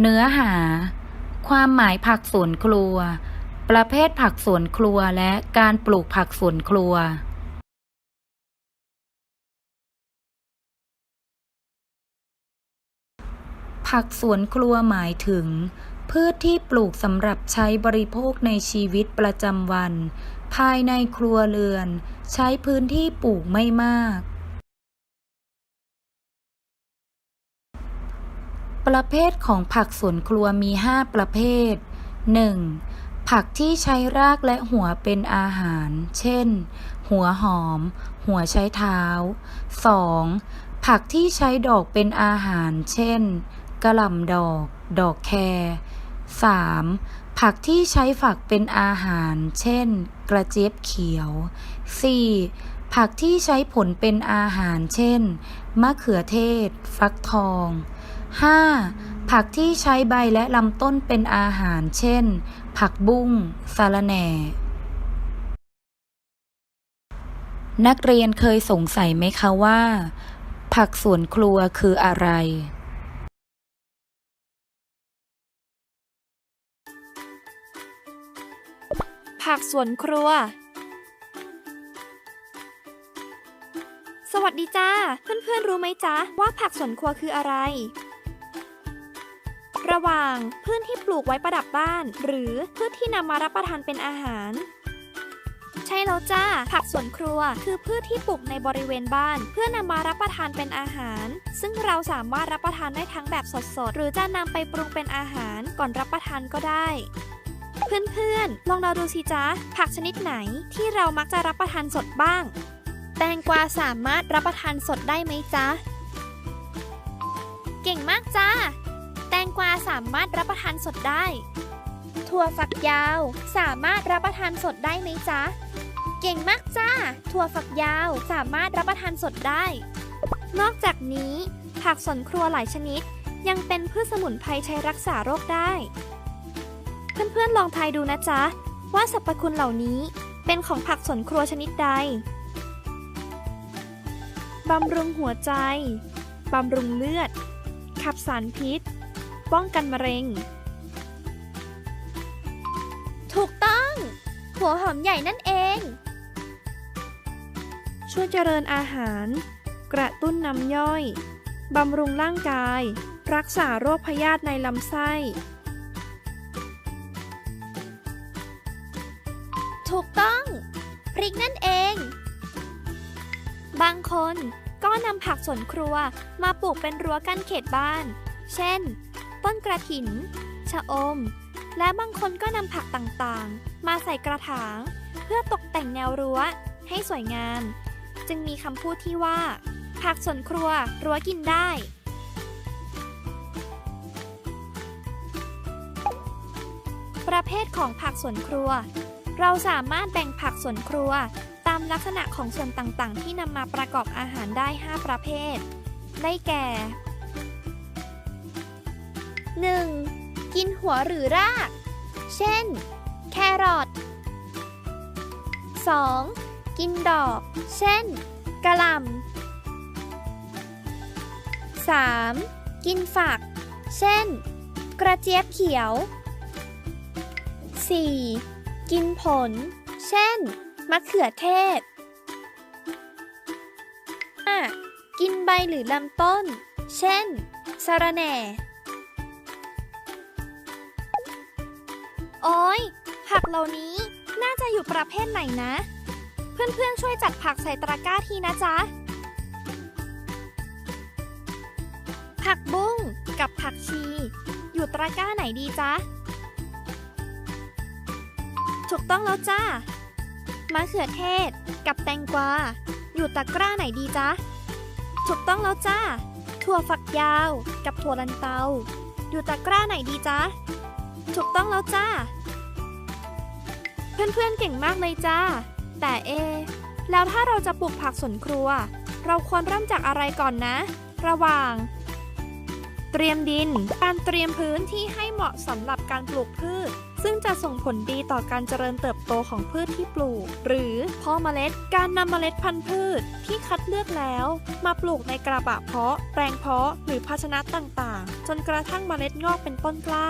เนื้อหา ความหมายผักสวนครัว ประเภทผักสวนครัวและการปลูกผักสวนครัว ผักสวนครัวหมายถึง พืชที่ปลูกสำหรับใช้บริโภคในชีวิตประจำวัน ภายในครัวเรือน ใช้พื้นที่ปลูกไม่มาก ประเภทของผักสวนครัวมี 5 ประเภท 1. ผักที่ใช้รากและหัวเป็นอาหาร เช่น หัวหอม หัวใช้เท้า 2. ผักที่ใช้ดอกเป็นอาหาร เช่น กระหล่ำดอก ดอกแคร 3. ผักที่ใช้ฝักเป็นอาหาร เช่น กระเจี๊ยบเขียว 4. ผักที่ใช้ผลเป็นอาหาร เช่น มะเขือเทศ ฟักทอง 5. ผักที่ใช้ใบและลำต้นเป็นอาหาร เช่น ผักบุ้งสาระแหน่ นักเรียนเคยสงสัยไหมคะว่า ผักสวนครัวคืออะไร ผักสวนครัว สวัสดีจ้า เพื่อนๆรู้ไหมจ๊ะว่าผักสวนครัวคืออะไร ระหว่างพืชที่ปลูกไว้ประดับบ้าน หรือพืชที่นำมารับประทานเป็นอาหาร ใช่แล้วจ้า ผักสวนครัว คือพืชที่ปลูกในบริเวณบ้าน เพื่อนำมารับประทานเป็นอาหาร ซึ่งเราสามารถรับประทานได้ทั้งแบบสดๆ หรือจะนำไปปรุงเป็นอาหารก่อนรับประทานก็ได้เพื่อนๆ ลองเดาดูสิจ๊ะ ผักชนิดไหนที่เรามักจะรับประทานสดบ้าง แตงกวาสามารถรับประทานสดได้ไหมจ๊ะ เก่งมากจ้า แตงกวาสามารถรับประทานสดได้ ถั่วฝักยาวสามารถรับประทานสดได้ไหมจ๊ะ เก่งมากจ้า ถั่วฝักยาวสามารถรับประทานสดได้ นอกจากนี้ ผักสวนครัวหลายชนิด ยังเป็นพืชสมุนไพรใช้รักษาโรคได้ เพื่อนๆลองทายดูนะจ๊ะ ว่าสรรพคุณเหล่านี้เป็นของผักสวนครัวชนิดใด บำรุงหัวใจ บำรุงเลือด ขับสารพิษ ป้องกันมะเร็ง ถูกต้อง หัวหอมใหญ่นั่นเอง ช่วยเจริญอาหาร กระตุ้นน้ำย่อย บำรุงร่างกาย รักษาโรคพยาธิในลำไส้ ถูกต้อง พริกนั่นเอง บางคนก็นำผักสวนครัวมาปลูกเป็นรั้วกั้นเขตบ้าน เช่น ต้นกระถิน ชะอม และบางคนก็นำผักต่างๆ มาใส่กระถาง เพื่อตกแต่งแนวรั้วให้สวยงาม จึงมีคำพูดที่ว่า ผักสวนครัวรั้วกินได้ ประเภทของผักสวนครัว เราสามารถแบ่งผักสวนครัวตามลักษณะของส่วนต่างๆ ที่นำมาประกอบอาหารได้ 5 ประเภท ได้แก่ 1. กินหัวหรือราก เช่น แครอท 2. กินดอก เช่น กระหล่ำ 3. กินฝัก เช่น กระเจี๊ยบเขียว 4. กินผล เช่น มะเขือเทศ 5. กินใบหรือลำต้น เช่นสะระแหน่ โอ้ยผักเหล่านี้น่าจะอยู่ประเภทไหนนะ เพื่อนๆช่วยจัดผักใส่ตะกร้าทีนะจ๊ะ ผักบุ้งกับผักชี อยู่ตะกร้าไหนดีจ๊ะ ถูกต้องแล้วจ้ามะเขือเทศ กับแตงกวา อยู่ตะกร้าไหนดีจ๊ะ ถูกต้องแล้วจ้า ถั่วฝักยาว กับถั่วลันเตา อยู่ตะกร้าไหนดีจ๊ะ ถูกต้องแล้วจ้า เพื่อนๆเก่งมากเลยจ้า แต่เอ แล้วถ้าเราจะปลูกผักสวนครัว เราควรเริ่มจากอะไรก่อนนะ ระหว่าง เตรียมดิน การเตรียมพื้นที่ให้เหมาะสำหรับการปลูกพืช ซึ่งจะส่งผลดีต่อการเจริญเติบโตของพืชที่ปลูก หรือเพ่อเมล็ด การนำเมล็ดพันธุ์พืชที่คัดเลือกแล้ว มาปลูกในกระบะเพาะ แปลงเพาะ หรือภาชนะต่างๆ จนกระทั่งเมล็ดงอกเป็นต้นกล้า